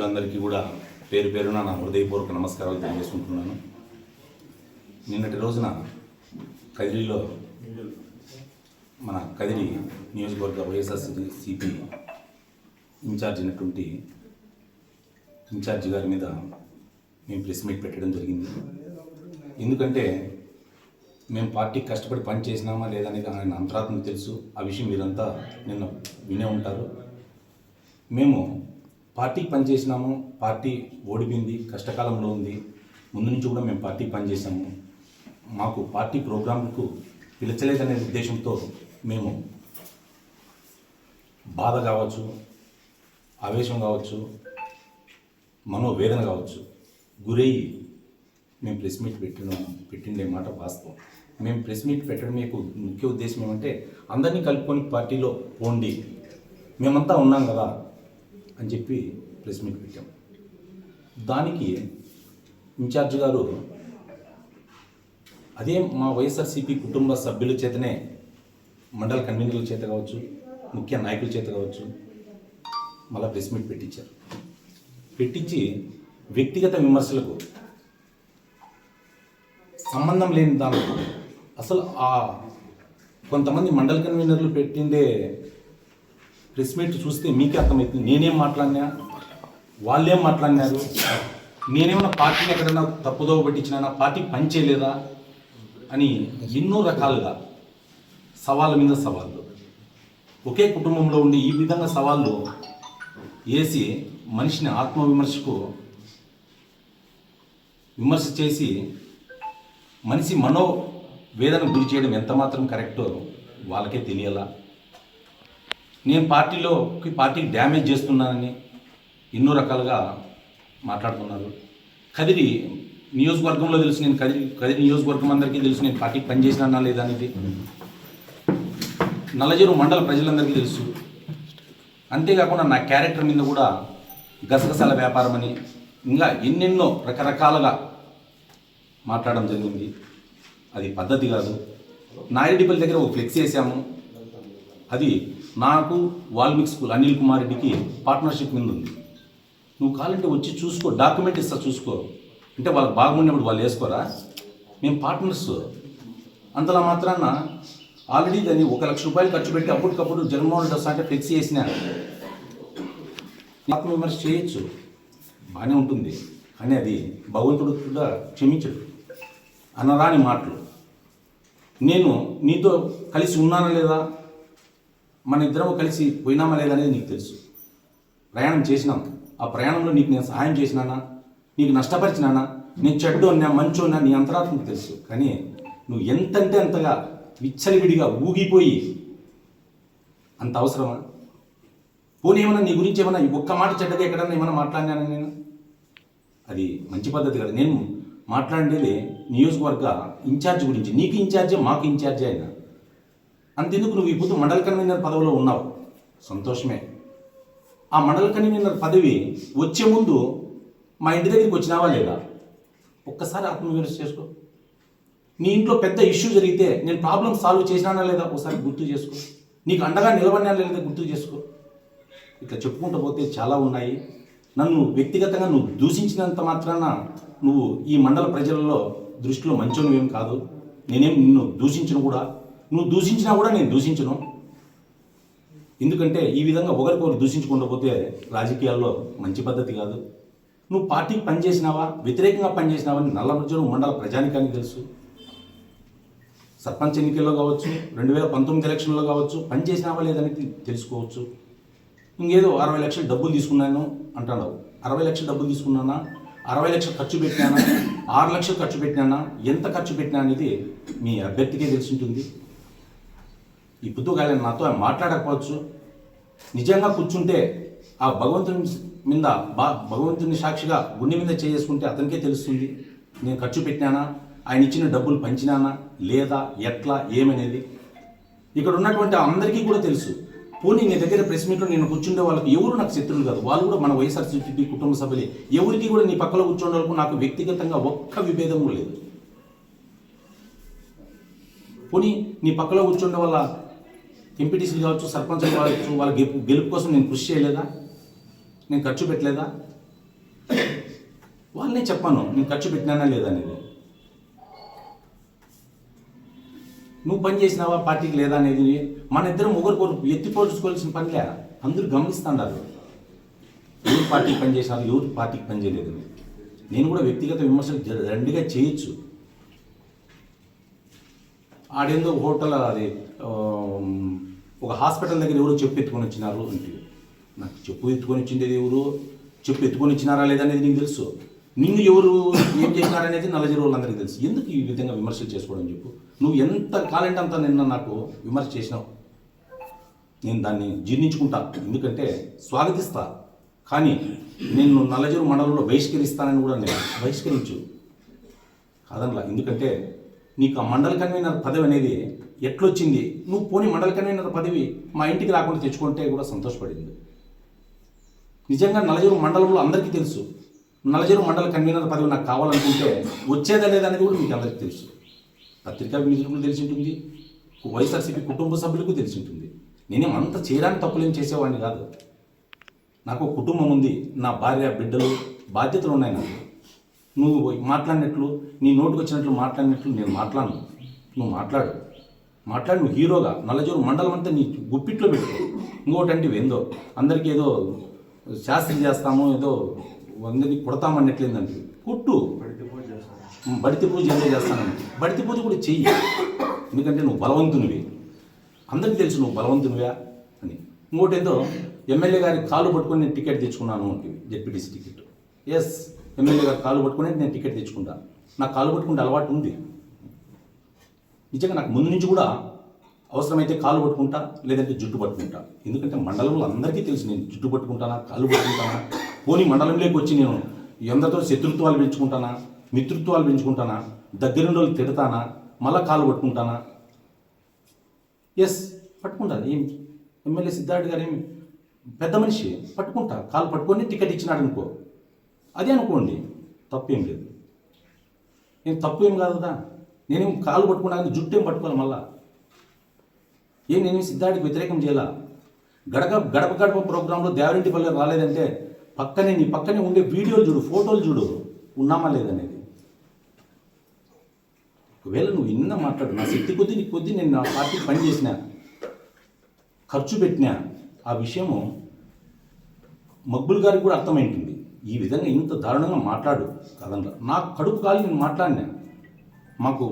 మిత్రులందరికీ కూడా పేరు పేరున నా హృదయపూర్వక నమస్కారాలు తెలియజేసుకుంటున్నాను. నిన్నటి రోజున కదిరిలో మన కదిరి నియోజకవర్గ వైఎస్ఆర్సీ సిపి ఇన్ఛార్జ్ అయినటువంటి ఇన్ఛార్జ్ గారి మీద మేము ప్రెస్ మీట్ పెట్టడం జరిగింది. ఎందుకంటే మేము పార్టీకి కష్టపడి పని చేసినామా లేదా ఆయన అంతరాత్మకు తెలుసు. ఆ విషయం మీరంతా నిన్న వినే ఉంటారు. మేము పార్టీకి పనిచేసినాము పార్టీ ఓడిపోయింది కష్టకాలంలో ఉంది. ముందు నుంచి కూడా మేము పార్టీకి పనిచేసాము మాకు పార్టీ ప్రోగ్రాంకు పిలిచలేదనే ఉద్దేశంతో మేము బాధ కావచ్చు ఆవేశం కావచ్చు మనోవేదన కావచ్చు గురయ్యి మేము ప్రెస్ మీట్ పెట్టిన పెట్టిండే మాట వాస్తవం. మేము ప్రెస్ మీట్ పెట్టడం మీకు ముఖ్య ఉద్దేశం ఏమంటే అందరినీ కలుపుకొని పార్టీలో పోండి. మేమంతా ఉన్నాం కదా. అని చెప్పి ప్రెస్ మీట్ పెట్టాం. దానికి ఇన్ఛార్జ్ గారు అదే మా వైఎస్ఆర్సీపీ కుటుంబ సభ్యుల చేతనే మండల కన్వీనర్ల చేత కావచ్చు ముఖ్య నాయకుల చేత కావచ్చు మళ్ళీ ప్రెస్ మీట్ పెట్టించారు. పెట్టించి వ్యక్తిగత విమర్శలకు సంబంధం లేని దానికి అసలు ఆ కొంతమంది మండల కన్వీనర్లు పెట్టిందే ప్రెస్ మీట్ చూస్తే మీకే అర్థమవుతుంది. నేనేం మాట్లాడినా? వాళ్ళేం మాట్లాడినారు? నేనేమన్నా పార్టీని ఎక్కడైనా తప్పుదోవ పట్టించినా పార్టీ పని చేయలేదా? అని ఎన్నో రకాలుగా సవాళ్ళ మీద సవాళ్ళు. ఒకే కుటుంబంలో ఉండి ఈ విధంగా సవాళ్ళు వేసి మనిషిని ఆత్మవిమర్శకు విమర్శ చేసి మనిషి మనో వేదన గురి చేయడం ఎంత మాత్రం కరెక్టో వాళ్ళకే తెలియాలా? నేను పార్టీలో పార్టీకి డ్యామేజ్ చేస్తున్నానని ఎన్నో రకాలుగా మాట్లాడుతున్నారు. కదిరి నియోజకవర్గంలో తెలుసు నేను కదిరి కదిరి నియోజకవర్గం అందరికీ తెలుసు నేను పార్టీకి పనిచేసినా లేదా అనేది. నల్లజీరు మండల ప్రజలందరికీ తెలుసు. అంతేకాకుండా నా క్యారెక్టర్ మీద కూడా గసగసాల వ్యాపారం అని ఇంకా ఎన్నెన్నో రకరకాలుగా మాట్లాడడం జరిగింది. అది పద్ధతి కాదు. నాయుడిపల్లి దగ్గర ఒక ఫ్లెక్స్ వేసాము. అది నాకు వాల్మీకి స్కూల్ అనిల్ కుమార్ రెడ్డికి పార్ట్నర్షిప్ మీద ఉంది. నువ్వు కావాలంటే వచ్చి చూసుకో డాక్యుమెంట్ ఇస్తా చూసుకో. అంటే వాళ్ళకి బాగుండేప్పుడు వాళ్ళు వేసుకోరా? మేము పార్ట్నర్స్ అంతలా మాత్రాన ఆల్రెడీ దాన్ని ఒక లక్ష రూపాయలు ఖర్చు పెట్టి అప్పటికప్పుడు జగన్మోహన్ రెడ్డి వస్తా అంటే ఫ్లెక్సీ వేసిన ఆత్మవిమర్శ చేయొచ్చు. బాగానే ఉంటుంది. కానీ అది భగవంతుడు కూడా క్షమించడు. అనరాని మాటలు. నేను నీతో కలిసి ఉన్నానా లేదా? మన ఇద్దరం కలిసి పోయినామా లేదా అనేది నీకు తెలుసు. ప్రయాణం చేసినాం. ఆ ప్రయాణంలో నీకు నేను సహాయం చేసినానా? నీకు నష్టపరిచినానా? నేను చెడ్డు నా మంచు అన్నా నీ అంతరాత్మకు తెలుసు. కానీ నువ్వు ఎంతంటే అంతగా విచ్చలివిడిగా ఊగిపోయి అంత అవసరమా? పోనీ ఏమన్నా నీ గురించి ఏమన్నా ఒక్క మాట చెడ్డగా ఎక్కడన్నా ఏమైనా మాట్లాడినానా నేను? అది మంచి పద్ధతి కదా. నేను మాట్లాడేది నియోజకవర్గ ఇన్ఛార్జ్ గురించి. నీకు ఇన్ఛార్జే మాకు ఇన్ఛార్జే అయినా. అంతెందుకు నువ్వు ఇప్పుడు మండల కన్వీనర్ పదవిలో ఉన్నావు? సంతోషమే. ఆ మండల కన్వీనర్ పదవి వచ్చే ముందు మా ఇంటి దగ్గరికి వచ్చినావా లేదా? ఒక్కసారి ఆత్మవిమర్శ చేసుకో. నీ ఇంట్లో పెద్ద ఇష్యూ జరిగితే నేను ప్రాబ్లం సాల్వ్ చేసినానా లేదా ఒకసారి గుర్తు చేసుకో. నీకు అండగా నిలబడినా లేదా గుర్తు చేసుకో. ఇట్లా చెప్పుకుంటూ పోతే చాలా ఉన్నాయి. నన్ను వ్యక్తిగతంగా నువ్వు దూషించినంత మాత్రాన నువ్వు ఈ మండల ప్రజలలో దృష్టిలో మంచోనివేం కాదు. నేనేం నిన్ను దూషించను కూడా. నువ్వు దూషించినా కూడా నేను దూషించను. ఎందుకంటే ఈ విధంగా ఒకరికొకరు దూషించకుండా పోతే రాజకీయాల్లో మంచి పద్ధతి కాదు. నువ్వు పార్టీకి పనిచేసినావా? వ్యతిరేకంగా పనిచేసినావా అని నల్లమర్జును మండల ప్రజానికానికి తెలుసు. సర్పంచ్ ఎన్నికల్లో కావచ్చు రెండు వేల పంతొమ్మిది ఎలక్షన్లో కావచ్చు పనిచేసినావా లేదని తెలుసుకోవచ్చు. ఇంకేదో అరవై లక్షలు డబ్బులు తీసుకున్నాను అంటున్నావు అరవై లక్షలు డబ్బులు తీసుకున్నానా? అరవై లక్షలు ఖర్చు పెట్టినానా? ఆరు లక్షలు ఖర్చు పెట్టినానా? ఎంత ఖర్చు పెట్టినా అనేది మీ అభ్యర్థికే తెలిసి ఉంటుంది. ఈ పుత్తుగాలి నాతో మాట్లాడకపోవచ్చు. నిజంగా కూర్చుంటే ఆ భగవంతుని మీద బా భగవంతుని సాక్షిగా గుండె మీద చేసుకుంటే అతనికే తెలుస్తుంది. నేను ఖర్చు పెట్టినానా? ఆయన ఇచ్చిన డబ్బులు పంచినానా? లేదా ఎట్లా? ఏమనేది? ఇక్కడ ఉన్నటువంటి అందరికీ కూడా తెలుసు. పోనీ నీ దగ్గర ప్రెస్ మీట్లో నేను కూర్చుండే వాళ్ళకి ఎవరు నాకు శత్రువులు కాదు? వాళ్ళు కూడా మన వైఎస్ఆర్సీపీ కుటుంబ సభ్యులే. ఎవరికి కూడా నీ పక్కలో కూర్చుండే వాళ్ళకు నాకు వ్యక్తిగతంగా ఒక్క విభేదము లేదు. పోనీ నీ పక్కలో కూర్చుండే వాళ్ళ ఎంపీటీసీలు కావచ్చు సర్పంచ్ కావచ్చు వాళ్ళ గెలుపు గెలుపు కోసం నేను కృషి చేయలేదా? నేను ఖర్చు పెట్టలేదా? వాళ్ళనే చెప్పాను నేను ఖర్చు పెట్టినానా లేదా అనేది. నువ్వు పని చేసినావా పార్టీకి లేదా అనేది? మన ఇద్దరం ఒకరికొకరు ఎత్తి పని పనిలే అందరూ గమనిస్తున్నారు ఎవరు పార్టీకి పని చేశారు ఎవరు పార్టీకి పని చేయలేదు నేను కూడా వ్యక్తిగత విమర్శలు రెండుగా చేయొచ్చు. ఆడేందో హోటల్ అది ఒక హాస్పిటల్ దగ్గర ఎవరో చెప్పు ఎత్తుకొని వచ్చినారు అంటే నాకు చెప్పు ఎత్తుకొని వచ్చిండేది ఎవరు? చెప్పు ఎత్తుకొని వచ్చినారా లేదనేది నీకు తెలుసు. నిన్ను ఎవరు ఏం చేసినారనేది నల్లజరి వాళ్ళందరికీ తెలుసు. ఎందుకు ఈ విధంగా విమర్శలు చేసుకోవడం చెప్పు? నువ్వు ఎంత కాలంటే అంత నిన్న నాకు విమర్శ చేసినావు? నేను దాన్ని జీర్ణించుకుంటా ఎందుకంటే స్వాగతిస్తా. కానీ నేను నల్లజరు మండలంలో బహిష్కరిస్తానని కూడా నేను బహిష్కరించు. కాదనలా ఎందుకంటే నీకు ఆ మండల కన్వీనర్ పదవి అనేది ఎట్లొచ్చింది? నువ్వు పోనీ మండల కన్వీనర్ పదవి మా ఇంటికి రాకుండా తెచ్చుకుంటే కూడా సంతోషపడింది. నిజంగా నలజరు మండలంలో అందరికీ తెలుసు. నలజరు మండల కన్వీనర్ పదవి నాకు కావాలనుకుంటే వచ్చేదా లేదని కూడా మీకు అందరికీ తెలుసు. పత్రికా మిత్రులకు తెలిసి ఉంటుంది వైఎస్ఆర్సీపీ కుటుంబ సభ్యులకు తెలిసి ఉంటుంది నేనేం అంత చేయడానికి తప్పులేం చేసేవాడిని కాదు. నాకు ఒక కుటుంబం ఉంది. నా భార్య బిడ్డలు బాధ్యతలు ఉన్నాయి నాకు. నువ్వు మాట్లాడినట్లు నీ నోటికి వచ్చినట్లు మాట్లాడినట్లు నేను మాట్లాడను. నువ్వు మాట్లాడు. మాట్లాడు నువ్వు హీరోగా. నల్లజోరు మండలం అంతా నీ గుప్పిట్లో పెట్టు. ఇంకోటి అంటే ఏందో అందరికీ ఏదో శాస్త్రి చేస్తాము ఏదో అందరినీ కొడతామన్నట్లేదంటే కుట్టు. బడితి పూజ ఎంజాయ్ చేస్తానంటే బడితి పూజ కూడా చెయ్యి. ఎందుకంటే నువ్వు బలవంతునివి. అందరికీ తెలుసు నువ్వు బలవంతునివా అని. ఇంకోటి ఏదో ఎమ్మెల్యే గారి కాలు పట్టుకొని నేను టికెట్ తెచ్చుకున్నాను అంటే జెడ్పీటీసీ టికెట్. ఎస్ ఎమ్మెల్యే గారి కాలు పట్టుకొని నేను టికెట్ తెచ్చుకుంటా. నాకు కాలు పట్టుకుంటే అలవాటు ఉంది. నిజంగా నాకు ముందు నుంచి కూడా అవసరమైతే కాలు పట్టుకుంటా లేదంటే జుట్టు పట్టుకుంటా. ఎందుకంటే మండలంలో అందరికీ తెలుసు నేను జుట్టు పట్టుకుంటానా కాలు పట్టుకుంటానా. పోనీ మండలంలోకి వచ్చి నేను ఎందరితో శత్రుత్వాలు పెంచుకుంటానా మిత్రుత్వాలు పెంచుకుంటానా దగ్గరుండి వాళ్ళు తిడతానా మళ్ళా కాలు పట్టుకుంటానా? ఎస్ పట్టుకుంటాను ఏం? ఎమ్మెల్యే సిద్ధార్థ్ గారు ఏమి పెద్ద మనిషి పట్టుకుంటా. కాలు పట్టుకొని టికెట్ ఇచ్చినాడు అనుకో. అదే అనుకోండి తప్పేం లేదు. నేను తప్పు ఏం కాదు కదా? నేనేం కాలు పట్టుకున్నాను కానీ జుట్టు ఏం పట్టుకోవాలి మళ్ళా? ఏం నేను సిద్ధార్థకి వ్యతిరేకం చేయాల? గడప గడప గడప ప్రోగ్రాంలో దేవరింటి పల్లె రాలేదంటే పక్కనే నీ పక్కనే ఉండే వీడియోలు చూడు ఫోటోలు చూడు ఉన్నామా లేదనేది. ఒకవేళ నువ్వు ఇన్న మాట్లాడు నా శక్తి కొద్దీ నీ కొద్దీ నేను నా పార్టీకి పని చేసిన ఖర్చు పెట్టినా ఆ విషయము మక్బుల్ గారికి కూడా అర్థమైంటుంది. ఈ విధంగా ఇంత దారుణంగా మాట్లాడు కదంలో నాకు కడుపు కాలి నేను మాట్లాడినా. మాకు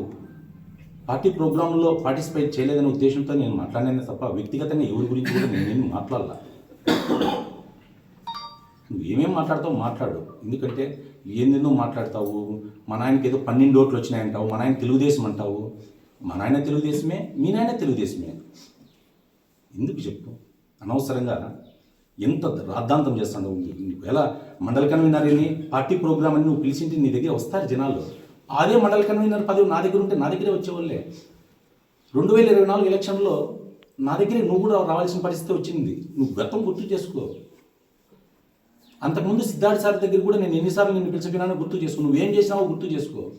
పార్టీ ప్రోగ్రాంలో పార్టిసిపేట్ చేయలేదనే ఉద్దేశంతో నేను మాట్లాడినా తప్ప వ్యక్తిగతంగా ఎవరి గురించి కూడా నేనేం మాట్లాడాల. నువ్వు ఏమేమి మాట్లాడతావు మాట్లాడు. ఎందుకంటే ఏందేందో మాట్లాడతావు? మా నాయనకి ఏదో పన్నెండు ఓట్లు వచ్చినాయంటావు మా నాయన తెలుగుదేశం అంటావు. మా నాయన తెలుగుదేశమే మీ నాయన తెలుగుదేశమే. ఎందుకు చెప్పు? అనవసరంగా ఎంత రాద్ధాంతం చేస్తాడు నీకు ఎలా మండల కన్వీనర్ని పార్టీ ప్రోగ్రామ్ అని నువ్వు పిలిచింటే నీ దగ్గర వస్తారు జనాలు. అదే మండల కన్వీనర్ పదవి నా దగ్గర ఉంటే నా దగ్గరే వచ్చేవాళ్ళే. రెండు వేల ఇరవై నాలుగు ఎలక్షన్లో నా దగ్గరే నువ్వు కూడా రావాల్సిన పరిస్థితి వచ్చింది. నువ్వు గతం గుర్తు చేసుకో. అంతకుముందు సిద్ధార్థ సార్ దగ్గర కూడా నేను ఎన్నిసార్లు నిన్ను పిలిచిపోయినా గుర్తు చేసుకో. నువ్వేం చేసినావో గుర్తు చేసుకో.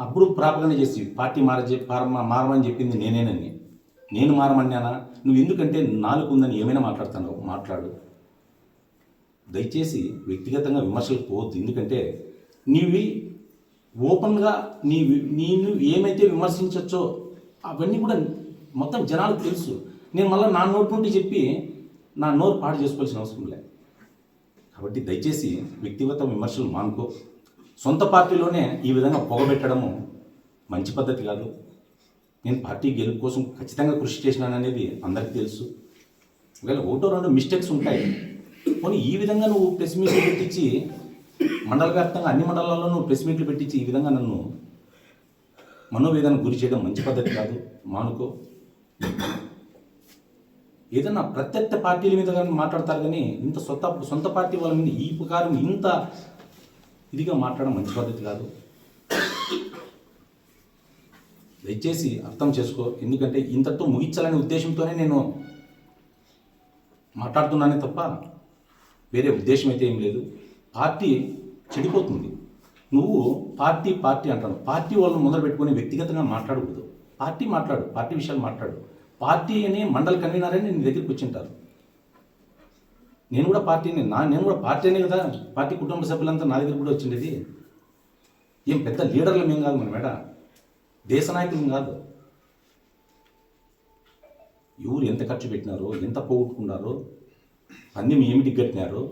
అప్పుడు ప్రాపగానే చేసి పార్టీ మారజే మారమని చెప్పింది నేనేనని. నేను మారమన్నానా? నువ్వు ఎందుకంటే నాలుగు ఉందని ఏమైనా మాట్లాడుతున్నావు? మాట్లాడు. దయచేసి వ్యక్తిగతంగా విమర్శలు పోవద్దు. ఎందుకంటే నీవి ఓపెన్గా నీ నేను ఏమైతే విమర్శించవచ్చో అవన్నీ కూడా మొత్తం జనాలకు తెలుసు. నేను మళ్ళీ నా నోటి నుండి చెప్పి నా నోరు పాడు చేసుకోవాల్సిన అవసరం లేదు కాబట్టి దయచేసి వ్యక్తిగత విమర్శలు మానుకో. సొంత పార్టీలోనే ఈ విధంగా పొగబెట్టడము మంచి పద్ధతి కాదు. నేను పార్టీ గెలుపు కోసం ఖచ్చితంగా కృషి చేసినాననేది అందరికీ తెలుసు. ఒకవేళ ఒకటో రెండు మిస్టేక్స్ ఉంటాయి. పోనీ ఈ విధంగా నువ్వు ప్రెస్ మీట్ పెట్టించి మండల వ్యాప్తంగా అన్ని మండలాల్లో నువ్వు ప్రెస్ మీట్లు పెట్టించి ఈ విధంగా నన్ను మనోవేదనకు గురి చేయడం మంచి పద్ధతి కాదు. మానుకో. ఏదన్నా ప్రత్యర్థ పార్టీల మీద కానీ మాట్లాడతారు కానీ ఇంత సొంత సొంత పార్టీ వాళ్ళ మీద ఈ ప్రకారం ఇంత ఇదిగా మాట్లాడడం మంచి పద్ధతి కాదు. దయచేసి అర్థం చేసుకో. ఎందుకంటే ఇంతతో ముగించాలనే ఉద్దేశంతోనే నేను మాట్లాడుతున్నానే తప్ప వేరే ఉద్దేశం అయితే ఏం లేదు. పార్టీ చెడిపోతుంది. నువ్వు పార్టీ పార్టీ అంటాను. పార్టీ వాళ్ళని మొదలు పెట్టుకొని వ్యక్తిగతంగా మాట్లాడకూడదు. పార్టీ మాట్లాడు పార్టీ విషయాలు మాట్లాడు. పార్టీ అని మండల కన్వీనర్ అని నీ దగ్గరికి వచ్చింటారు. నేను కూడా పార్టీని నా నేను కూడా పార్టీనే కదా. పార్టీ కుటుంబ సభ్యులంతా నా దగ్గర కూడా వచ్చిండేది. ఏం పెద్ద లీడర్లు మేము కాదు మన మేడ. దేశ నాయకులు కాదు. ఎవరు ఎంత ఖర్చు పెట్టినారో ఎంత పోగొట్టుకున్నారో పందెం ఏమిటి కట్టినారో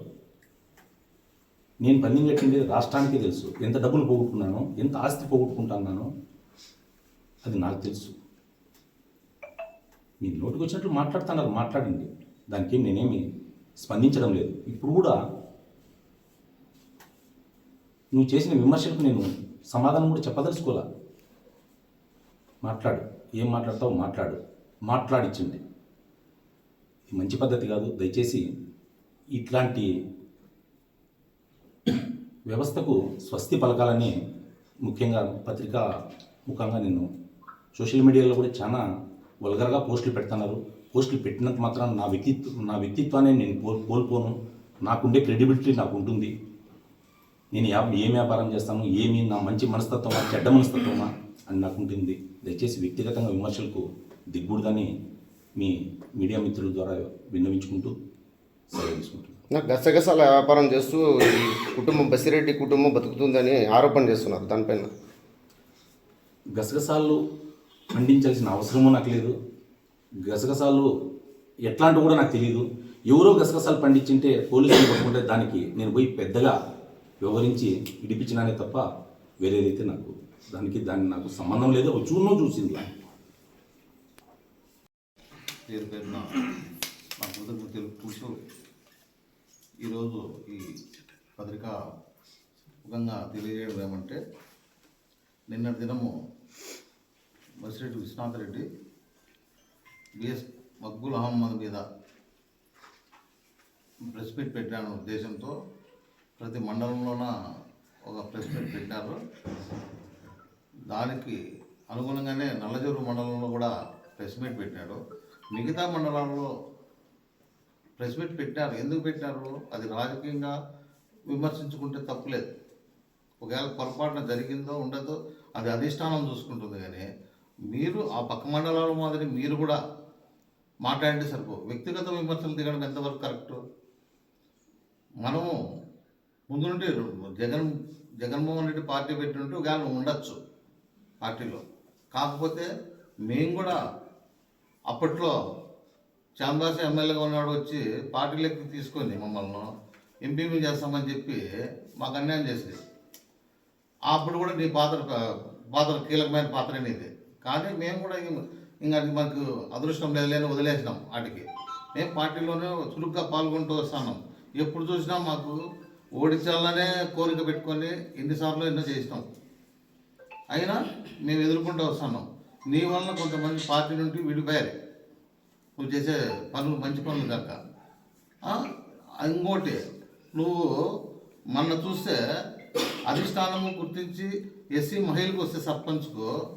నేను పని కట్టింది రాష్ట్రానికి తెలుసు. ఎంత డబ్బులు పోగొట్టుకున్నానో ఎంత ఆస్తి పోగొట్టుకుంటున్నానో అది నాకు తెలుసు. మీ నోటికి వచ్చినట్లు మాట్లాడుతున్నారు మాట్లాడండి. దానికి నేనేమి స్పందించడం లేదు. ఇప్పుడు కూడా నువ్వు చేసిన విమర్శలకు నేను సమాధానం కూడా చెప్పదలుచుకోలే. మాట్లాడు. ఏం మాట్లాడతావు మాట్లాడు. మాట్లాడించండి మంచి పద్ధతి కాదు. దయచేసి ఇట్లాంటి వ్యవస్థకు స్వస్తి పలకాలని ముఖ్యంగా పత్రికా ముఖంగా నేను సోషల్ మీడియాలో కూడా చాలా వల్గర్గా పోస్టులు పెడుతున్నారు. పోస్టులు పెట్టినంత మాత్రం నా వ్యక్తిత్వం నా వ్యక్తిత్వాన్ని నేను కోల్ కోల్పోను. నాకుండే క్రెడిబిలిటీ నాకు ఉంటుంది నేను ఏం వ్యాపారం చేస్తాను? ఏమి నా మంచి మనస్తత్వమా? చెడ్డ మనస్తత్వమా? అని నాకు ఉంటుంది దయచేసి వ్యక్తిగతంగా విమర్శలకు దిగ్గుడుదని మీ మీడియా మిత్రుల ద్వారా విన్నవించుకుంటూ సెలవు తీసుకుంటున్నాను. నాకు గసగసాల వ్యాపారం చేస్తూ ఈ కుటుంబం బసిరెడ్డి కుటుంబం బతుకుతుందని ఆరోపణ చేస్తున్నారు దానిపైన. గసగసాలు పండించాల్సిన అవసరమూ నాకు లేదు. గసగసాలు ఎట్లాంటివి కూడా నాకు తెలియదు ఎవరో గసగసాలు పండించింటే పోలీసులు పట్టుకుంటే దానికి నేను పోయి పెద్దగా వివరించి ఇడిపించినానే తప్ప వేరేదైతే నాకు దానికి దాన్ని నాకు సంబంధం లేదు. చూడనో చూసింది. పేరు పేరున మా కృతజ్ఞత తెలుపుకుంటూ ఈరోజు ఈ పత్రిక ముఖంగా తెలియజేయడం ఏమంటే నిన్న దినము మసిరెడ్డి విశ్వనాథ్ రెడ్డి బిఎస్ మక్బుల్ అహమ్మద్ మీద ప్రెస్ మీట్ పెట్టాను ఉద్దేశంతో ప్రతి మండలంలోన ఒక ప్రెస్ మీట్ పెట్టారు. దానికి అనుగుణంగానే నల్లజూరు మండలంలో కూడా ప్రెస్ మీట్ పెట్టాడు మిగతా మండలాల్లో ప్రెస్ మీట్ పెట్టారు ఎందుకు పెట్టారు అది రాజకీయంగా విమర్శించుకుంటే తప్పులేదు ఒకవేళ పొరపాటున జరిగిందో ఉండదో అది అధిష్టానం చూసుకుంటుంది కానీ మీరు ఆ పక్క మండలాల మాదిరి మీరు కూడా మాట్లాడితే సరిపో. వ్యక్తిగత విమర్శలు దిగడం ఎంతవరకు కరెక్టు? మనము ముందు నుండి జగన్ జగన్మోహన్ రెడ్డి పార్టీ పెట్టినట్టు ఒకవేళ ఉండొచ్చు పార్టీలో. కాకపోతే మేము కూడా అప్పట్లో శ్యామదాస్ ఎమ్మెల్యేగా ఉన్నాడు వచ్చి పార్టీలోకి తీసుకొని మమ్మల్ని ఎంపీమీ చేస్తామని చెప్పి మాకు అన్యాయం చేసేది. అప్పుడు కూడా నీ పాత్ర పాత్ర కీలకమైన పాత్ర అనేది కానీ మేము కూడా ఇంకా మాకు అదృష్టం లేదు లేని వదిలేసినాం వాటికి మేము పార్టీలోనే చురుగ్గా పాల్గొంటూ వస్తున్నాం. ఎప్పుడు చూసినా మాకు ఓడించాలనే కోరిక పెట్టుకొని ఎన్నిసార్లు ఎన్నో చేసినాం. అయినా మేము ఎదుర్కొంటూ వస్తున్నాం. నీ వలన కొంతమంది పార్టీ నుండి విడిపోయారు. నువ్వు చేసే పనులు మంచి పనులు కాక. ఆ, ఇంకోటి నువ్వు మొన్న చూస్తే అధిష్టానము గుర్తించి ఎస్సీ మహిళకు వస్తే సర్పంచ్కు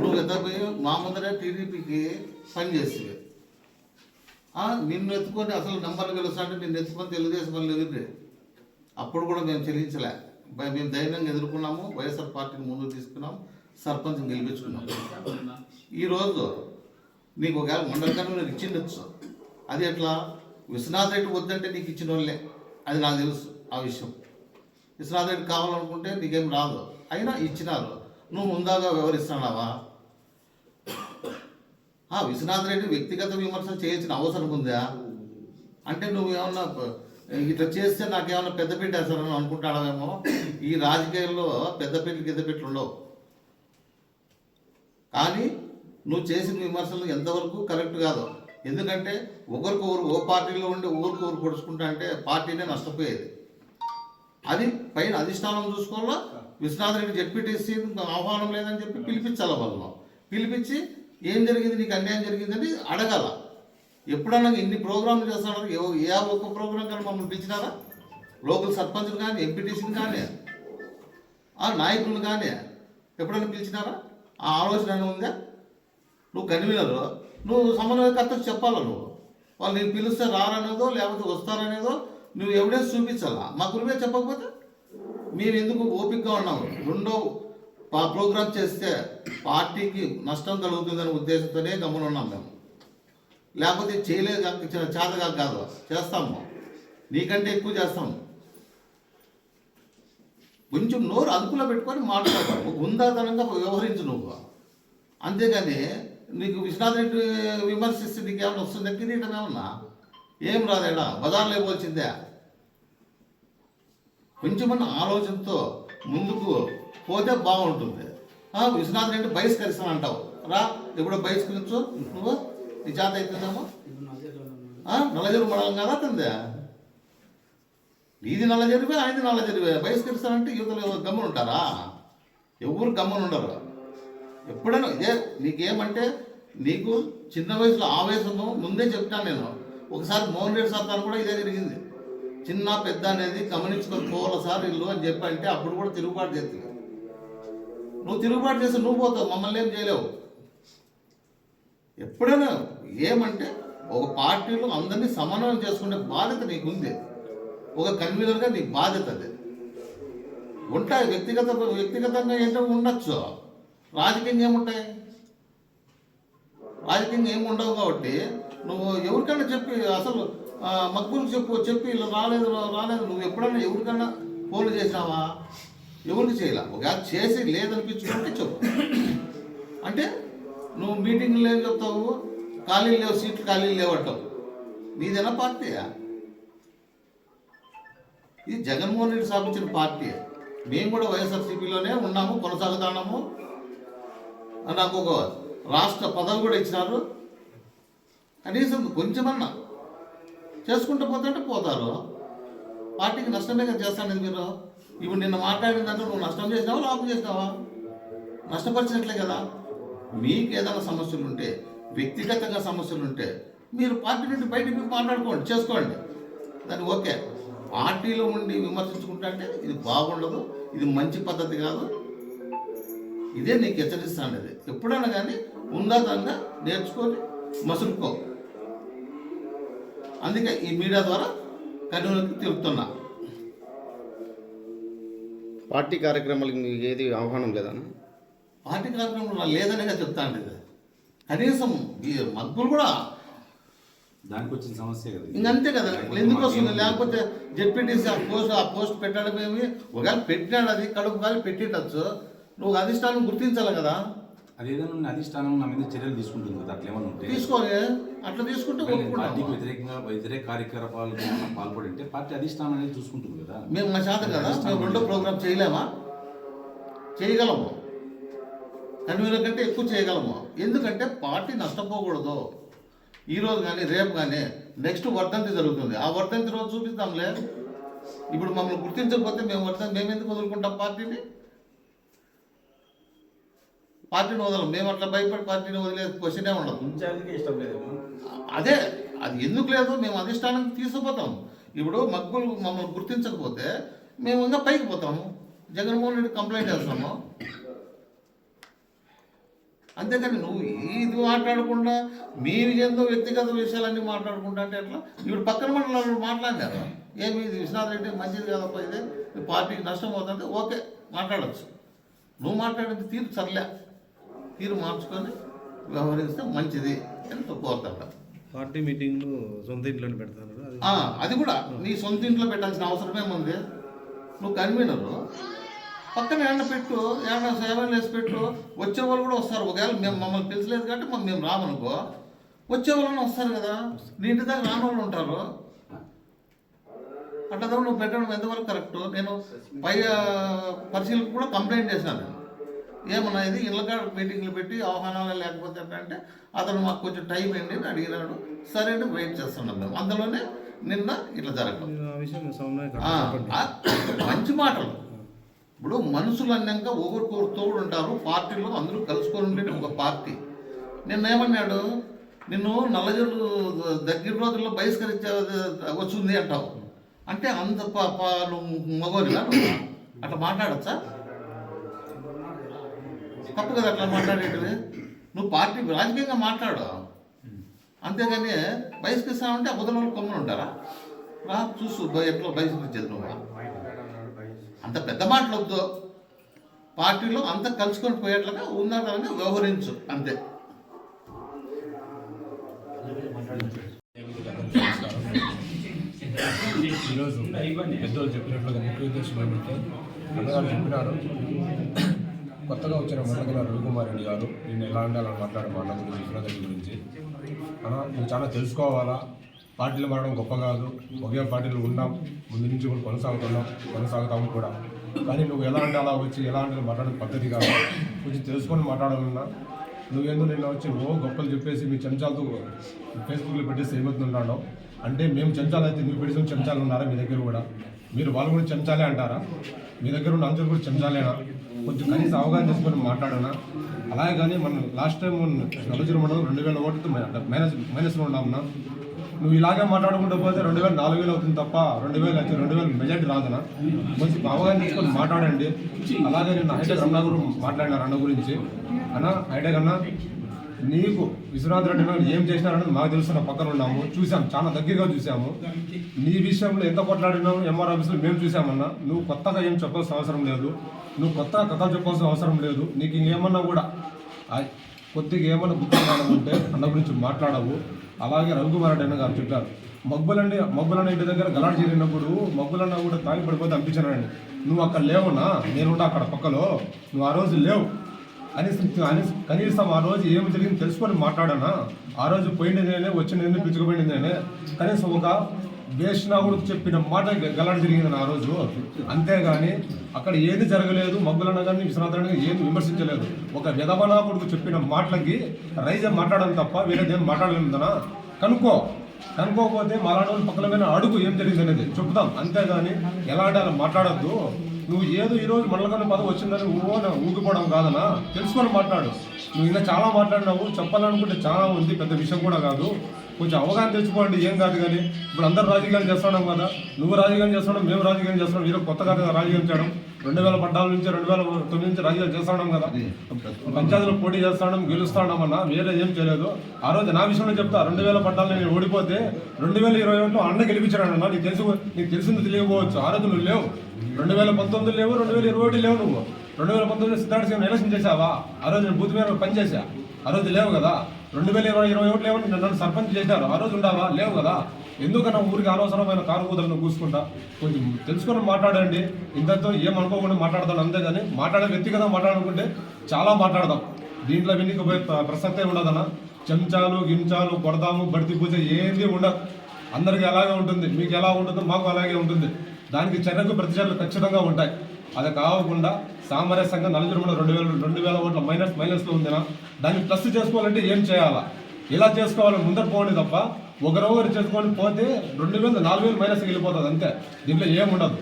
నువ్వు ఎద్దపోయి మా ముందరే టీడీపీకి పనిచేసేవి నిన్ను ఎత్తుకొని అసలు నెంబర్లు గెలుస్తాంటే నిన్ను ఎత్తుకొని తెలుగుదేశం వాళ్ళు ఎదురు అప్పుడు కూడా మేము చెల్లించలే. మేము ధైర్యంగా ఎదుర్కొన్నాము. వైఎస్ఆర్ పార్టీని ముందుకు తీసుకున్నాం. సర్పంచ్ గెలిపించుకున్నాం. ఈరోజు నీకు ఒకవేళ మండల కన్వీనర్ ఇచ్చిండొచ్చు అది ఎట్లా? విశ్వనాథ్ రెడ్డి వద్దంటే నీకు ఇచ్చిన వాళ్ళే. అది నాకు తెలుసు ఆ విషయం. విశ్వనాథ్ రెడ్డి కావాలనుకుంటే నీకేం రాదు. అయినా ఇచ్చినారు. నువ్వు ముందాగా వివరిస్తున్నావా? ఆ విశ్వనాథ్ రెడ్డి వ్యక్తిగత విమర్శ చేయాల్సిన అవసరం ఉందా? అంటే నువ్వు ఏమన్నా ఇట్లా చేస్తే నాకేమన్నా పెద్దపీట వేస్తారని అనుకుంటాడావేమో ఈ రాజకీయాల్లో పెద్దపీటలు గిద్దపీటలు ఉండవు. కానీ నువ్వు చేసిన విమర్శలు ఎంతవరకు కరెక్ట్ కాదు. ఎందుకంటే ఒకరికొకరు ఓ పార్టీలో ఉండి ఊరికొకరు పొడుచుకుంటా అంటే పార్టీనే నష్టపోయేది. అది పైన అధిష్టానం చూసుకోవాలా? విశ్వనాథ్ రెడ్డి జడ్పీటీసీ ఆహ్వానం లేదని చెప్పి పిలిపించాలి వాళ్ళను? పిలిపించి ఏం జరిగింది? నీకు అన్యాయం జరిగిందని అడగాల? ఎప్పుడన్నా ఇన్ని ప్రోగ్రాంలు చేస్తున్నారు ఏ- ఏ ఒక్క ప్రోగ్రాం కానీ మమ్మల్ని పిలిచినారా? లోకల్ సర్పంచ్లు కానీ ఎంపీటీసీని కానీ ఆ నాయకులను కానీ ఎప్పుడైనా పిలిచినారా? ఆ ఆలోచన ఉందా? నువ్వు కన్వీనరు నువ్వు సమన్వయకర్తకు చెప్పాలా నువ్వు? వాళ్ళు నేను పిలిస్తే రారనేదో లేకపోతే వస్తారనేదో నువ్వు ఎవిడెన్స్ చూపించాలా? మా గురువే చెప్పకపోతే? మేము ఎందుకు ఓపికగా ఉన్నాము రెండో ప్రోగ్రామ్ చేస్తే పార్టీకి నష్టం కలుగుతుందనే ఉద్దేశంతోనే గమనం ఉన్నాం మేము. లేకపోతే చేయలేదు? చేతగా కాదు. చేస్తాము నీకంటే ఎక్కువ చేస్తాము కొంచెం నోరు అదుపులో పెట్టుకొని మాట్లాడతావు ఉందాతనంగా వ్యవహరించు నువ్వు. అంతేగాని నీకు విశ్వనాథ్ రెడ్డి విమర్శిస్తే నీకు ఏమైనా వస్తుందా? కిరీటం ఏమన్నా? ఏం రాదేడా? బజార్లో ఇవ్వాల్సిందే కొంచెమన్నా ఆలోచనతో ముందుకు పోతే బాగుంటుంది. ఆ, విశ్వనాథ్ రెడ్డి బహిష్కరిస్తాను అంటావు. రా ఎప్పుడో బహిష్కరించు. నువ్వు నీ చేత అవుతుందేమో నల్లజరు మండలం కదా అతందే నీది నల్ల జరివే ఆయనది నల్ల జరివే బహిష్కరిస్తానంటే యువతలు గమ్మున ఉంటారా ఎవరు గమ్మున ఉండరు ఎప్పుడైనా ఇదే నీకేమంటే నీకు చిన్న వయసులో ఆవేశము ముందే చెప్తాను నేను. ఒకసారి మోహన్ రెడ్డి సార్ కూడా ఇదే జరిగింది. చిన్న పెద్ద అనేది గమనించుకొని పోవాలి సార్ ఇల్లు అని చెప్పంటే అప్పుడు కూడా తిరుగుబాటు చేస్తుంది నువ్వు తిరుగుబాటు చేస్తే నువ్వు పోతావు మమ్మల్ని ఏం చేయలేవు. ఎప్పుడైనా ఏమంటే ఒక పార్టీలో అందరినీ సమన్వయం చేసుకునే బాధ్యత నీకుంది. ఒక కన్వీనర్గా నీ బాధ్యత అది. ఉంటాయి వ్యక్తిగత వ్యక్తిగతంగా ఏంటో ఉండొచ్చు. రాజకీయంగా ఏముంటాయి? రాజకీయంగా ఏమి ఉండవు కాబట్టి నువ్వు ఎవరికైనా చెప్పి అసలు ఆ, చెప్పు చెప్పి ఇలా రాలేదు రాలేదు నువ్వు ఎప్పుడైనా ఎవరికైనా ఫోన్లు చేసినావా? ఎవరికి చేయాల? ఒకవేళ చేసి లేదనిపించుకుంటే చెప్పు. అంటే నువ్వు మీటింగ్ ఏం చెప్తావు? ఖాళీలు లేవు సీట్లు ఖాళీలు లేవట్టావు నీదేనా పార్టీయా? ఇది జగన్మోహన్ రెడ్డి స్థాపించిన పార్టీ. మేము కూడా వైఎస్ఆర్సీపీలోనే ఉన్నాము కొనసాగుతున్నాము. నాకు ఒక రాష్ట్ర పదవి కూడా ఇచ్చినారు. కనీసం కొంచెమన్నా చేసుకుంటూ పోతుంటే పోతారు. పార్టీకి నష్టమే కదా చేస్తాను మీరు? ఇప్పుడు నిన్న మాట్లాడిన దాంట్లో నువ్వు నష్టం చేసినావా లాభం చేసినావా? నష్టపరిచినట్లే కదా. మీకు ఏదైనా సమస్యలు ఉంటే వ్యక్తిగతంగా సమస్యలు ఉంటే మీరు పార్టీ నుండి బయటకు మాట్లాడుకోండి చేసుకోండి. దాన్ని ఓకే. పార్టీలో ఉండి విమర్శించుకుంటా అంటే ఇది బాగుండదు ఇది మంచి పద్ధతి కాదు. ఇదే నీకు హెచ్చరిస్తాను ఇది ఎప్పుడైనా కానీ ఉందాదంగా నేర్చుకొని మసులుకో. అందుకే ఈ మీడియా ద్వారా కర్నూలుకి తిరుగుతున్నా. పార్టీ కార్యక్రమాలకు మీకు ఏది ఆహ్వానం లేదా పార్టీ కార్యక్రమంలో నా లేదనేగా చెప్తాను ఇది కనీసం ఈ మగ్గులు కూడా దానికి వచ్చిన సమస్య కదా. ఇంకంతే కదా. ఎందుకు వస్తుంది? లేకపోతే జెడ్పీటీసీ ఆ పోస్ట్ ఆ పోస్ట్ పెట్టడం ఏమి? ఒకవేళ పెట్టినాడు అది కడుపు కాలి పెట్టిండొచ్చు. నువ్వు అధిష్టానం గుర్తించాలి కదా. అది ఏదైనా ఉన్న అధిష్టానం నా మీద చర్యలు తీసుకుంటుంది కదా అట్లా ఏమన్నా ఉంటే. తీసుకొని అట్లా తీసుకుంటే పార్టీకి వ్యతిరేకంగా వ్యతిరేక కార్యకలాపాలకు ఏమైనా పాల్పడి ఉంటే పార్టీ అధిష్టానం అనేది చూసుకుంటుంది కదా. మేము మా శాతం కదా మేము రెండో ప్రోగ్రామ్ చేయలేమా? చేయగలము. కన్వీనర్ కంటే ఎక్కువ చేయగలము. ఎందుకంటే పార్టీ నష్టపోకూడదు. ఈ రోజు కానీ రేపు కానీ నెక్స్ట్ వర్ధంతి జరుగుతుంది. ఆ వర్ధంతి రోజు చూపిస్తాంలే. ఇప్పుడు మమ్మల్ని గుర్తించకపోతే మేము వర్ధంతి మేము ఎందుకు వదులుకుంటాం పార్టీని? పార్టీని వదలం. మేము అట్లా భయపడి పార్టీని వదిలే క్వశ్చనే ఉండదు. ఇష్టం లేదేమో అదే అది ఎందుకు లేదు? మేము అధిష్టానానికి తీసుకుపోతాం. ఇప్పుడు మగ్గులు మమ్మల్ని గుర్తించకపోతే మేము ఇంకా పైకి పోతాము. జగన్మోహన్ రెడ్డి కంప్లైంట్ చేస్తాము. అంతేకాని నువ్వు ఇది మాట్లాడకుండా మీ ఏందో వ్యక్తిగత విషయాలన్నీ మాట్లాడుకుంటా అంటే ఎట్లా? ఇప్పుడు పక్కన మండలాలు మాట్లాడారు ఏమి ఇది విశ్వనాథ్ రెడ్డి మంచిది కాదప్ప ఇది? పార్టీకి నష్టం అవుతుందంటే ఓకే మాట్లాడచ్చు. నువ్వు మాట్లాడేది తీరు సర్లే. తీరు మార్చుకొని వ్యవహరిస్తే మంచిది అని కోరుతాడు పార్టీ మీటింగ్లు సొంత ఇంట్లోనే పెడతారు. అది కూడా నీ సొంత ఇంట్లో పెట్టాల్సిన అవసరం ఏముంది నువ్వు కన్వీనరు. పక్కన ఎండ పెట్టు ఎండ సేవలు వేసి పెట్టు. వచ్చే వాళ్ళు కూడా వస్తారు. ఒకవేళ మేము మమ్మల్ని పిలిచలేదు కాబట్టి మేము రామనుకో. వచ్చే వాళ్ళని వస్తారు కదా. నీ ఇంటి దగ్గర రాని వాళ్ళు ఉంటారు. అట్లా నువ్వు పెట్టడం ఎంతవరకు కరెక్ట్? నేను పై ఆ, పరిశీలన కూడా కంప్లైంట్ చేశాను. ఏమన్నా ఇది ఇళ్ళకాడ మీటింగ్లు పెట్టి ఆహ్వానాలు లేకపోతే అంటే అతను మాకు కొంచెం టైం ఏంటి అని అడిగినాడు. సరే అని వెయిట్ చేస్తున్నాం మేము. అందులోనే నిన్న ఇట్లా జరగదు మంచి మాటలు. ఇప్పుడు మనుషులు అన్నాక ఒకరికొకరు తోడు ఉంటారు. పార్టీలో అందరూ కలుసుకొని ఉండేది ఒక పార్టీ. నిన్న ఏమన్నాడు? నిన్ను నల్లజల్లు దగ్గర రోజుల్లో బహిష్కరించే వచ్చింది అంటావు. అంటే అంత నువ్వు అట్లా మాట్లాడచ్చా? తప్పు కదా అట్లా మాట్లాడేటివి నువ్వు పార్టీ రాజకీయంగా మాట్లాడు. అంతేగాని బహిష్కరిస్తామంటే అబద్ధం వాళ్ళు కొమ్మలు ఉంటారా? రా చూసు బ- ఎట్లా బహిష్కరించేది నువ్వు అంత పెద్ద మాటలు వద్దు. పార్టీలో అంత కలుసుకొని పోయేట్లుగా ఉన్నదాన్ని వ్యవహరించు అంతే. ఈరోజు పెద్దోళ్ళు చెప్పినట్లుగా ముఖ్య ఉద్దేశం ఏమంటే అన్నగారు చెప్పినారు. కొత్తగా వచ్చిన మండగల రవికుమార్ రెడ్డి గారు నేను ఎలా ఉండాలో మాట్లాడే మా అన్న గురించి విశ్వనాథ్ గురించి. అన్న నువ్వు చాలా తెలుసుకోవాలా? పార్టీలు మారడం గొప్ప కాదు. ఒకే పార్టీలు ఉన్నాం. ముందు నుంచి కూడా కొనసాగుతున్నాం. కొనసాగుతాము కూడా. కానీ నువ్వు ఎలా అంటే అలా వచ్చి ఎలా అంటే మాట్లాడే పద్ధతి కాదు. కొంచెం తెలుసుకొని మాట్లాడాలన్నా. నువ్వేందో నిన్న వచ్చి ఓ గొప్పలు చెప్పేసి మీ చెంచాలతో ఫేస్బుక్లో పెట్టేసి ఏమవుతున్నాడో అంటే మేము చెంచాలు అయితే మీరు పెట్టేసిన చెంచాలు ఉన్నారా మీ దగ్గర కూడా? మీరు వాళ్ళు కూడా చెంచాలే అంటారా? మీ దగ్గర ఉన్న అందరూ కూడా చెంచాలేనా? కొంచెం కనీసం అవగాహన చేసుకొని మాట్లాడనా? అలాగే కానీ మనం లాస్ట్ టైం నలుగురు మండలం రెండు వేల ఓట్లతో మైనస్ మైనస్లో ఉన్నామన్నా నువ్వు ఇలాగే మాట్లాడుకుంటూ పోతే రెండు వేల నాలుగు వేలు అవుతుంది తప్ప రెండు వేలు అయితే రెండు వేలు మెజార్టీ రాదనా కొంచెం అవగాహన తీసుకొని మాట్లాడండి. అలాగే నేను హైటెక్ రమణ గురు మాట్లాడినారు అన్న గురించి అన్న హైటెక్ కన్నా నీకు విశ్వనాథ్ రెడ్డి గారు ఏం చేసినారని మాకు తెలుసు పక్కన ఉన్నాము చూసాం చాలా దగ్గరగా చూసాము. నీ విషయంలో ఎంత కొట్లాడినావు ఎంఆర్ ఆఫీసులో మేము చూసామన్నా నువ్వు కొత్తగా ఏం చెప్పాల్సిన అవసరం లేదు నువ్వు కొత్తగా కథలు చెప్పాల్సిన అవసరం లేదు నీకు ఇంకేమన్నా కూడా కొద్దిగా ఏమన్నా గుర్తు ఉంటే అన్న గురించి మాట్లాడవు. అలాగే రవికుమార్ రెడ్డి అన్న గారు చెప్పారు మగ్గులండి మగ్గులన్న ఇంటి దగ్గర గలాట్ చేరినప్పుడు మగ్గులన్న కూడా తాగి పడిపోతే అనిపించానండి నువ్వు అక్కడ లేవునా? నేనుంటా అక్కడ పక్కలో. నువ్వు ఆ రోజు లేవు. అనేసి కనీసం ఆ రోజు ఏమి జరిగింది తెలుసుకొని మాట్లాడానా? ఆ రోజు పోయింది నేనే వచ్చిన కనీసం ఒక వేషనాగుడు చెప్పిన మాట గలాడ జరిగింది ఆ రోజు. అంతేగాని అక్కడ ఏది జరగలేదు మగ్గులన్న కానీ విశ్వనాథన్ ఏది విమర్శించలేదు. ఒక విధవనాకుడుకు చెప్పిన మాటలకి రైజే మాట్లాడడం తప్ప వేరేదేం మాట్లాడలేదనా కనుక్కో కనుక్కోకపోతే మాలాంటి పక్కన మీద అడుగు ఏం జరిగింది అనేది చెప్తాం అంతేగాని ఎలాంటి అలా మాట్లాడద్దు. నువ్వు ఏదో ఈ రోజు మండలకన్నా పదవి వచ్చిందని ఊన ఊగిపోవడం కాదనా? తెలుసుకొని మాట్లాడు. నువ్వు ఇంకా చాలా మాట్లాడినావు చెప్పాలనుకుంటే చాలా ఉంది పెద్ద విషయం కూడా కాదు. కొంచెం అవగాహన తెచ్చుకోండి ఏం కాదు కానీ. ఇప్పుడు అందరు రాజకీయాలు చేస్తున్నాం కదా. నువ్వు రాజకీయం చేస్తున్నాం మేము రాజకీయం చేస్తున్నాం. మీరు కొత్తగా రాజకీయం చేయడం. రెండు వేల పద్నాలుగు నుంచి రెండు వేల తొమ్మిది నుంచి రాజకీయాలు చేస్తున్నాం కదా. పంచాయతీలో పోటీ చేస్తాడం గెలుస్తాడం అన్న. వేరే ఏం చేయలేదు. ఆ రోజు నా విషయంలో చెప్తా రెండు వేల పద్నాలుగు నేను ఓడిపోతే రెండు వేల ఇరవై ఒకటిలో అన్న గెలిపించాడన్న. నీకు తెలుసు నీకు తెలిసింది తెలియకపోవచ్చు. ఆ రోజు నువ్వు లేవు. రెండు వేల పంతొమ్మిది లేవు రెండు వేల ఇరవై ఒకటి లేవు నువ్వు. రెండు వేల పంతొమ్మిది సిద్ధార్థ సింగ్ ఎలక్షన్ చేసావా ఆ రోజు నేను బూత్ మీద పనిచేసా ఆ రోజు లేవు కదా. రెండు వేల ఇరవై ఇరవై ఒకటి లేవు నన్ను సర్పంచ్ చేశారు. ఆ రోజు ఉండవా? లేవు కదా. ఎందుకన్నా ఊరికి అనవసరమైన కారు కూతులను కూసుకుంటా? కొంచెం తెలుసుకొని మాట్లాడండి. ఇంతతో ఏం అనుకోకుండా మాట్లాడతాను అంతేగాని మాట్లాడే వ్యక్తిగతంగా మాట్లాడుకుంటే చాలా మాట్లాడదాం. దీంట్లో వెన్నిక పోయే ప్ర- ప్రసక్తే ఉండదన్న. చెంచాలు గించాలు కొడదాము బడితి పూజ ఏది ఉండదు. అందరికీ అలాగే ఉంటుంది. మీకు ఎలా ఉంటుందో మాకు అలాగే ఉంటుంది. దానికి చర్యకు ప్రతిచర్యలు ఖచ్చితంగా ఉంటాయి. అది కాకుండా సామరస్యంగా నలుగురు రెండు వేల రెండు వేల ఓట్ల మైనస్ మైనస్లో ఉందినా దాన్ని ప్లస్ చేసుకోవాలంటే ఏం చేయాలా? ఇలా చేసుకోవాలని ముందర పోండి తప్ప ఒకరొకరు చేసుకొని పోతే రెండు వేలు నాలుగు వేలు మైనస్కి వెళ్ళిపోతుంది అంతే. దీంట్లో ఏముండదు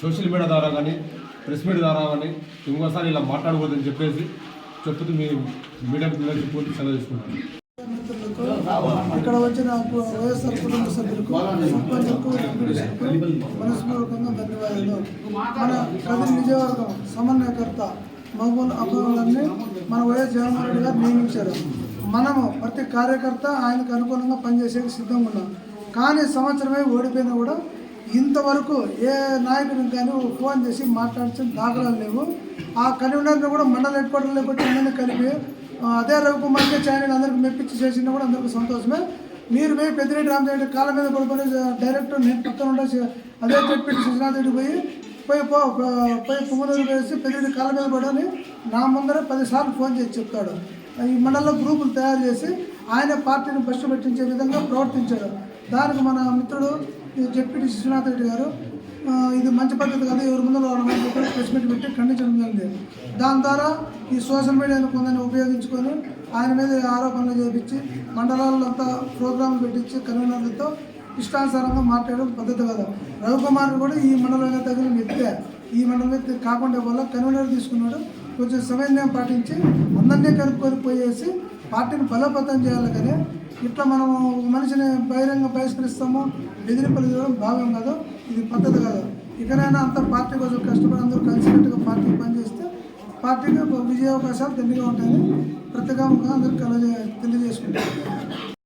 సోషల్ మీడియా ద్వారా కానీ ప్రెస్ మీడియా ద్వారా కానీ ఇంకోసారి ఇలా మాట్లాడకూడదని చెప్పేసి చెప్తూ మీ మీడియా పూర్తి సెలవు తీసుకుంటాను ఇక్కడ వచ్చిన వైఎస్ఆర్ కుటుంబ సభ్యులకు సర్పంచులకు మనస్పూర్వకంగా ధన్యవాదాలు. మన ప్రతి నిజవర్గం సమన్వయకర్త మహబూల్ అబ్బాలని మన వైఎస్ జగన్మోహన్ రెడ్డి గారు నియమించారు. మనము ప్రతి కార్యకర్త ఆయనకు అనుకూలంగా పనిచేసేకి సిద్ధంగా ఉన్నాం. కానీ సంవత్సరమే ఓడిపోయినా కూడా ఇంతవరకు ఏ నాయకుడికి కానీ ఫోన్ చేసి మాట్లాడిన దాఖలాలు లేవు. ఆ కన్వీనర్ని కూడా మండల హెడ్ క్వార్టర్లో వచ్చి కలిపి అదే రవికుమార్కే ఛానల్ అందరికి మెప్పించి చేసినా కూడా అందరికి సంతోషమే. మీరు పోయి పెద్దిరెడ్డి రామదేవి కాళ్ళ మీద పడుకొని డైరెక్ట్ నేను పక్కన ఉండే అదే చెప్పి శ్రీనాథ్ పోయి పోయి పో పోయి పువ్వునూరు వేసి పెద్దిరెడ్డి కాళ్ళ మీద పడని నా ముందర పదిసార్లు ఫోన్ చేసి చెప్తాడు. ఈ మండలంలో గ్రూపులు తయారు చేసి ఆయన పార్టీని బస్సు పెట్టించే విధంగా ప్రవర్తించాడు. దానికి మన మిత్రుడు ఈ జెడ్పీటీ విశ్వనాథ్ రెడ్డి గారు ఇది మంచి పద్ధతి కాదు. ఎవరి ముందు వాళ్ళని చెప్పి ప్రెస్ మీట్ పెట్టి ఖండించడం జరిగింది దాని ద్వారా ఈ సోషల్ మీడియాను కొందరిని ఉపయోగించుకొని ఆయన మీద ఆరోపణలు చేపించి మండలాలంతా అంతా ప్రోగ్రాంలు పెట్టించి కన్వీనర్లతో ఇష్టానుసారంగా మాట్లాడడం పద్ధతి కదా. రవికుమార్ కూడా ఈ మండలంగా తగిన వ్యక్తే. ఈ మండలం మీద కాకుండా వల్ల కన్వీనర్ తీసుకున్నాడు. కొంచెం సమన్వయం పాటించి అందరినీ కలుపుకొని పోయేసి పార్టీని బలోపేతం చేయాలి కానీ ఇట్లా మనం ఒక మనిషిని బహిరంగ బహిష్కరిస్తాము బెదిరింపులు చేయడం భాగం కాదు ఇది పద్ధతి కాదు. ఇకనైనా అంత పార్టీ కోసం కష్టపడి అందరూ కలిసికట్టుగా పార్టీకి పనిచేస్తే పార్టీకి విజయావకాశాలు దండిగా ఉంటాయని ప్రత్యేకంగా అందరికీ కలజే తెలియజేసుకుంటారు.